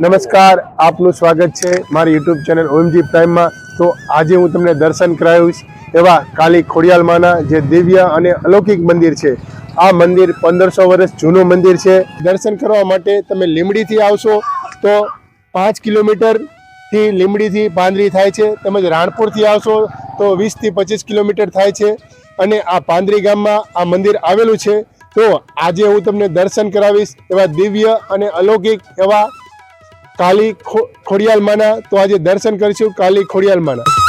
નમસ્કાર, આપનું સ્વાગત છે મારી યુટ્યુબ ચેનલ ઓએમજી પ્રાઇમમાં. તો આજે હું તમને દર્શન કરાવીશ એવા કાલી ખોડિયાલમાના જે દિવ્ય અને અલૌકિક મંદિર છે. આ મંદિર પંદરસો વર્ષ જૂનું મંદિર છે. દર્શન કરવા માટે તમે લીમડીથી આવશો તો પાંચ કિલોમીટરથી લીમડીથી પાંદરી થાય છે. તેમજ રાણપુરથી આવશો તો વીસથી પચીસ કિલોમીટર થાય છે. અને આ પાંદરી ગામમાં આ મંદિર આવેલું છે. તો આજે હું તમને દર્શન કરાવીશ એવા દિવ્ય અને અલૌકિક એવા કાલી ખોડિયાલમાના તો આજે દર્શન કરીશું કાલી ખોડિયાલમાના.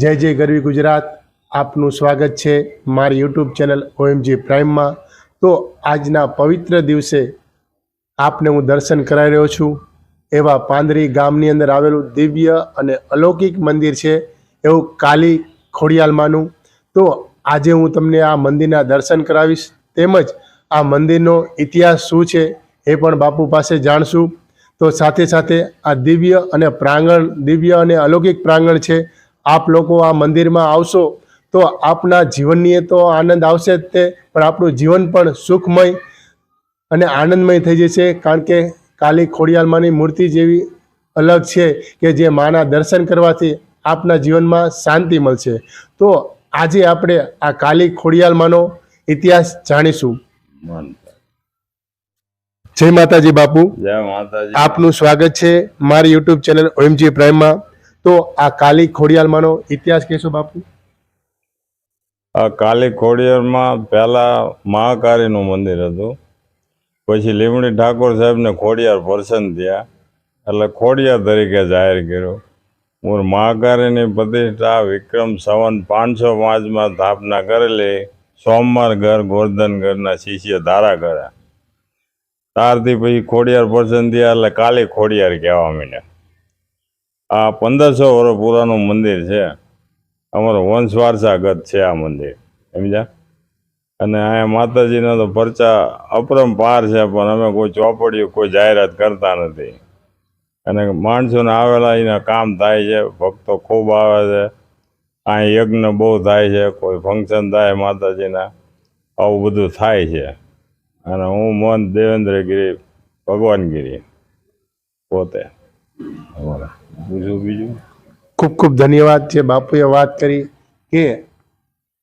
જય જય ગરવી ગુજરાત. આપનું સ્વાગત છે મારી યુટ્યુબ ચેનલ ઓએમજી પ્રાઇમમાં. તો આજના પવિત્ર દિવસે આપને હું દર્શન કરાવી રહ્યો છું. એવા પાંદરી ગામની અંદર આવેલું દિવ્ય અને અલૌકિક મંદિર છે એવું કાલી ખોડિયાલમાંનું તો આજે હું તમને આ મંદિરના દર્શન કરાવીશ. તેમજ આ મંદિરનો ઇતિહાસ શું છે એ પણ બાપુ પાસે જાણશું. તો સાથે સાથે આ દિવ્ય અને પ્રાંગણ, દિવ્ય અને અલૌકિક પ્રાંગણ છે આપ લોકો આ મંદિરમાં આવશો તો આપના જીવનની તો આનંદ આવશે જ તે પણ આપણું જીવન પણ સુખમય અને આનંદમય થઈ જશે કારણ કે કાલી ખોડિયાલમાંની મૂર્તિ જેવી અલગ છે કે જે માના દર્શન કરવાથી આપના જીવનમાં શાંતિ મળશે. તો આજે આપણે આ કાલી ખોડિયાલમાંનો ઇતિહાસ જાણીશું. જય માતાજી બાપુ. જય માતાજી. આપનું સ્વાગત છે મારી યુટ્યુબ ચેનલ ઓએમજી પ્રાઇમમાં. તો આ કાલી ખોડિયાલમાંનો ઇતિહાસ કહેશો બાપુ? આ કાલી ખોડિયારમાં પહેલાં મહાકાળીનું મંદિર હતું. પછી લીમડી ઠાકોર સાહેબને ખોડિયાર પસંદ થયા. એટલે ખોડિયાર તરીકે જાહેર કર્યું. મૂળ મહાકાળીની પ્રતિષ્ઠા વિક્રમ સંવન પાંચસો પાંચમાં સ્થાપના કરેલી. સોમવાર ઘર ગોરધનગરના શિષ્ય ધારા કર્યા. ત્યારથી પછી ખોડિયાર પસંદ થયા એટલે કાલી ખોડિયાર કહેવા માંડ્યા. આ પંદરસો વર્ષ પુરાનું મંદિર છે. અમારો વંશ વારસાગત છે આ મંદિર. સમજ્યા? અને અહીંયા માતાજીના તો પરચા અપરંપાર છે, પણ અમે કોઈ ચોપડીઓ, કોઈ જાહેરાત કરતા નથી. અને માણસોને આવેલા એના કામ થાય છે, ભક્તો ખૂબ આવે છે. અહીં યજ્ઞ બહુ થાય છે, કોઈ ફંક્શન થાય માતાજીના, આવું બધું થાય છે. અને હું મન દેવેન્દ્રગીરી, ભગવાનગીરી પોતે. બીજું બીજું ખૂબ ખૂબ ધન્યવાદ છે. બાપુએ વાત કરી કે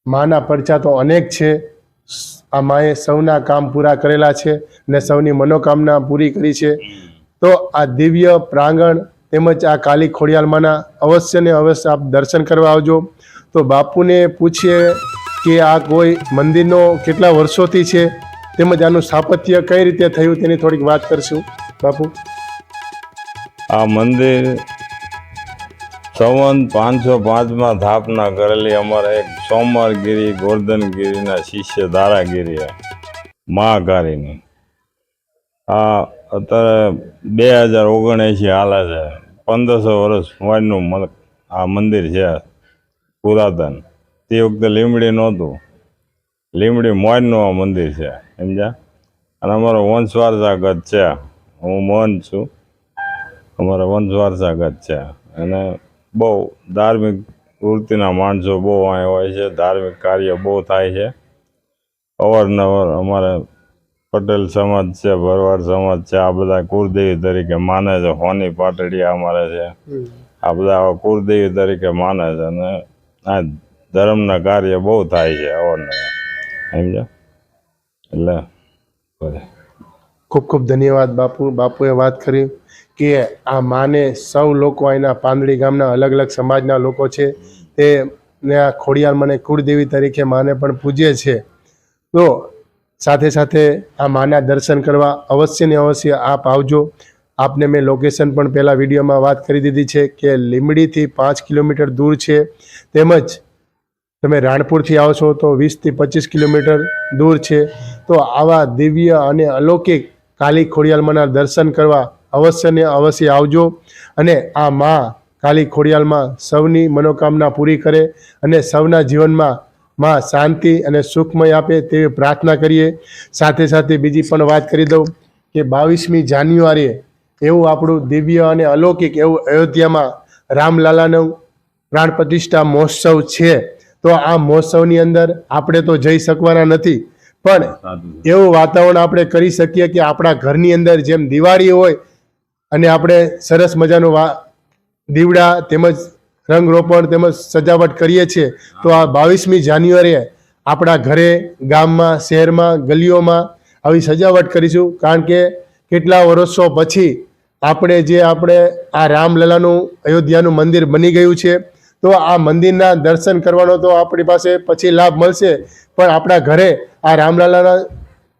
માના પરચા તો અનેક છે. આ માએ સૌના કામ પૂરા કરેલા છે ને સૌની મનોકામના પૂરી કરી છે. તો આ દિવ્ય પ્રાંગણ તેમજ આ કાલી ખોડિયાલમાંના અવશ્ય ને અવશ્ય આપ દર્શન કરવા આવજો. તો બાપુને પૂછીએ કે આ કોઈ મંદિરનો કેટલા વર્ષોથી છે તેમજ આનું સ્થાપત્ય કઈ રીતે થયું તેની થોડીક વાત કરશું. બાપુ. આ મંદિર સંવંત પાંચસો પાંચમાં સ્થાપના કરેલી. અમારા એક સોમવારગીરી ગોર્ધનગીરીના શિષ્ય ધારાગીરી મહાકારીની આ અત્યારે બે હજાર ઓગણએંસી હાલે છે. પંદરસો વર્ષ વારનું મ- આ મંદિર છે પુરાતન. તે વખતે લીમડી નહોતું. લીમડી મોરનું આ મંદિર છે. સમજ્યા? અને અમારો વંશવારસાગત છે. હું મોહન છું. અમારા વંશવાર સાગત છે. અને બહુ ધાર્મિક વૃત્તિના માણસો બહુ અહીં હોય છે. ધાર્મિક કાર્ય બહુ થાય છે. અવારનવાર અમારે પટેલ સમાજ છે, ભરવાડ સમાજ છે, આ બધા કુળદેવી તરીકે માને છે. હોની પાટડી અમારે છે. આ બધા આવા કુળદેવી તરીકે માને છે. અને આ ધર્મના કાર્ય બહુ થાય છે અવારનવાર. સમજો એટલે બધે ખૂબ ખૂબ ધન્યવાદ બાપુ, બાપુએ વાત કરી કે આ માને સૌ લોકો અહીંના પાંદડી ગામના અલગ અલગ સમાજના લોકો છે. તે ને આ ખોડિયાર મને કુળદેવી તરીકે માને પણ પૂજે છે. તો સાથે સાથે આ માના દર્શન કરવા અવશ્ય ને અવશ્ય આપ આવજો. આપને મેં લોકેશન પણ પહેલાં વિડીયોમાં વાત કરી દીધી છે કે લીમડીથી પાંચ કિલોમીટર દૂર છે. તેમજ તમે રાણપુરથી આવશો તો વીસથી પચીસ કિલોમીટર દૂર છે. તો આવા દિવ્ય અને અલૌકિક કાલી ખોડિયાલમાંના દર્શન કરવા અવશ્ય ને અવશ્ય આવજો. અને આ માં કાલી ખોડિયાલમાં સૌની મનોકામના પૂરી કરે અને સૌના જીવનમાં માં શાંતિ અને સુખમય આપે તેવી પ્રાર્થના કરીએ. સાથે સાથે બીજી પણ વાત કરી દઉં કે બાવીસમી જાન્યુઆરીએ એવું આપણું દિવ્ય અને અલૌકિક એવું અયોધ્યામાં રામલાલાનું પ્રાણ પ્રતિષ્ઠા મહોત્સવ છે. તો આ મહોત્સવની અંદર આપણે તો જઈ શકવાના નથી. પણ એવું વાતાવરણ આપણે કરી શકીએ કે આપણા ઘરની અંદર જેમ દિવાળી હોય અને આપણે સરસ મજાનું વા દીવડા તેમજ રંગરોપણ તેમજ સજાવટ કરીએ છીએ તો આ બાવીસમી જાન્યુઆરીએ આપણા ઘરે ગામમાં શહેરમાં ગલીઓમાં આવી સજાવટ કરીશું. કારણ કે કેટલા વર્ષો પછી આપણે જે આપણે આ રામલલાનું અયોધ્યાનું મંદિર બની ગયું છે તો આ મંદિરના દર્શન કરવાનો તો આપણી પાસે પછી લાભ મળશે. પણ આપણા ઘરે આ રામલાલાના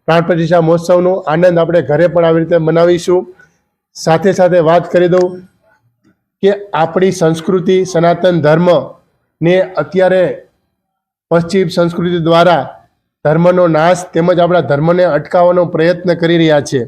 પ્રાણ પ્રતિષ્ઠા મહોત્સવનો આનંદ આપણે ઘરે પણ આવી રીતે મનાવીશું. સાથે સાથે વાત કરી દઉં કે આપણી સંસ્કૃતિ, સનાતન ધર્મ ને અત્યારે પશ્ચિમ સંસ્કૃતિ દ્વારા ધર્મનો નાશ તેમજ આપણા ધર્મને અટકાવવાનો પ્રયત્ન કરી રહ્યા છે.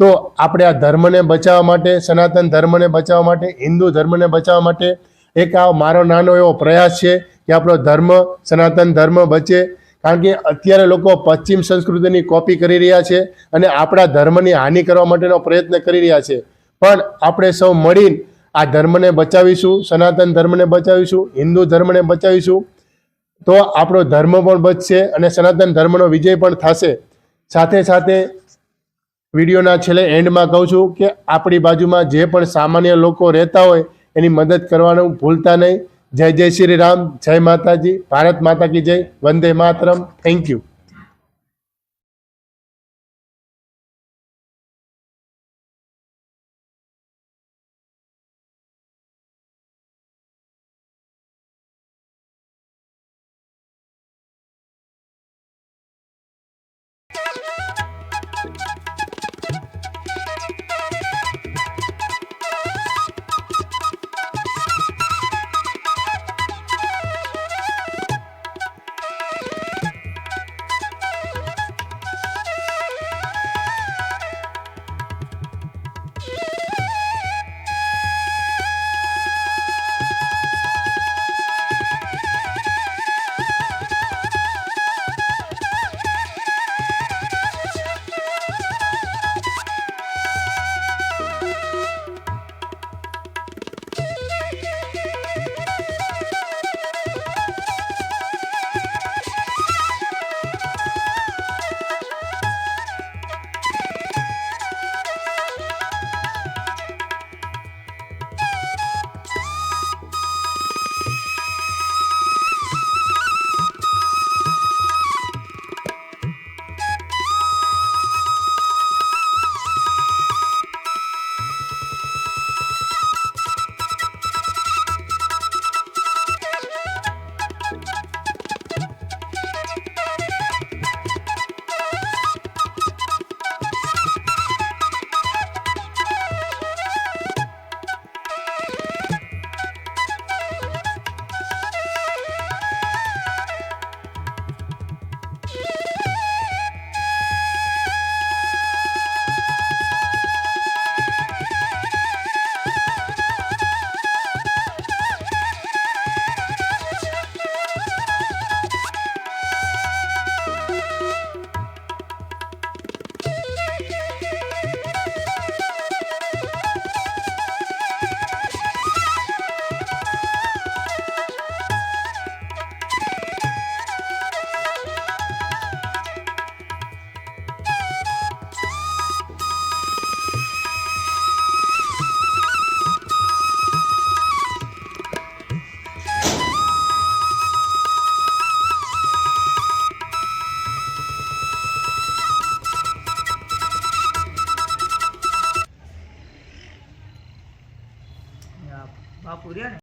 તો આપણે આ ધર્મને બચાવવા માટે, સનાતન ધર્મને બચાવવા માટે, હિન્દુ ધર્મને બચાવવા માટે એક આ મારો નાનો એવો પ્રયાસ છે કે આપણો ધર્મ, સનાતન ધર્મ બચે કારણ કે અત્યારે લોકો પશ્ચિમ સંસ્કૃતિની કોપી કરી રહ્યા છે અને આપણા ધર્મની હાનિ કરવા માટેનો પ્રયત્ન કરી રહ્યા છે. પણ આપણે સૌ મળીને આ ધર્મને બચાવીશું, સનાતન ધર્મને બચાવીશું, હિન્દુ ધર્મને બચાવીશું, તો આપણો ધર્મ પણ બચશે અને સનાતન ધર્મનો વિજય પણ થશે. સાથે સાથે વિડીયોના છેલ્લે એન્ડમાં કહું છું કે આપણી બાજુમાં જે પણ સામાન્ય લોકો રહેતા હોય એની મદદ કરવાનું ભૂલતા નહીં. જય જય શ્રી રામ જય માતાજી ભારત માતા કી જય વંદે માતરમ થેન્ક યુ